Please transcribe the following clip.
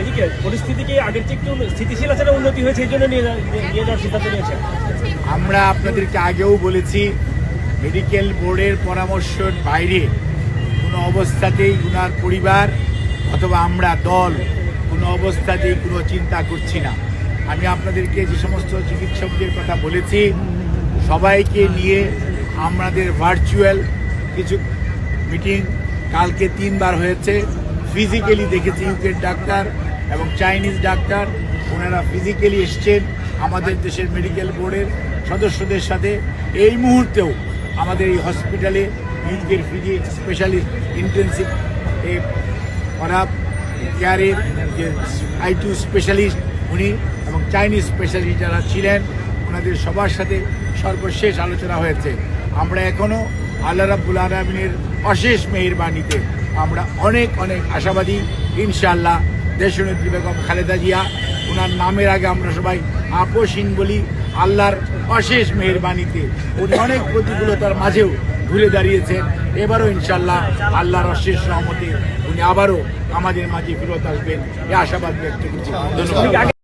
এদিকে পরিস্থিতি কি আগের চেয়ে একটু স্থিতিশীল আছে উন্নতি হয়েছে? এই জন্য নিয়ে নিয়ে যাওয়ার সিদ্ধান্ত নিয়েছে। আমরা আপনাদেরকে আগেও বলেছি মেডিকেল বোর্ডের পরামর্শের বাইরে কোনো অবস্থাতেই উনার পরিবার অথবা আমরা দল কোনো অবস্থাতেই কোনো চিন্তা করছি না। আমি আপনাদেরকে যে সমস্ত চিকিৎসকদের কথা বলেছি, সবাইকে নিয়ে আমাদের ভার্চুয়াল কিছু মিটিং কালকে তিনবার হয়েছে। ফিজিক্যালি দেখেছি ইউকের ডাক্তার এবং চাইনিজ ডাক্তার। ওনারা ফিজিক্যালি এসছেন আমাদের দেশের মেডিকেল বোর্ডের সদস্যদের সাথে। এই মুহূর্তেও আমাদের এই হসপিটালে ইউকের ফিজি স্পেশালিস্ট ইন্টেন্সিভ করা কেয়ারের যে আই টু স্পেশালিস্ট উনি এবং চাইনিজ স্পেশালিস্ট যারা ছিলেন, ওনাদের সবার সাথে সর্বশেষ আলোচনা হয়েছে। আমরা এখনও আল্লাহ রাব্বুল আলমিনের অশেষ মেহেরবানিতে আমরা অনেক অনেক আশাবাদী। ইনশাআল্লাহ দেশনেত্রী বেগম খালেদা জিয়া ওনার নামের আগে আমরা সবাই আপোষহীন বলি, আল্লাহর অশেষ মেহেরবানিতে। উনি অনেক প্রতিকূলতার মাঝেও ঘুরে দাঁড়িয়েছেন। এবারও ইনশাল্লাহ আল্লাহর অশেষ সহমতে উনি আবারও আমাদের মাঝে ফেরত আসবেন। এ আশাবাদ ব্যক্ত করছি।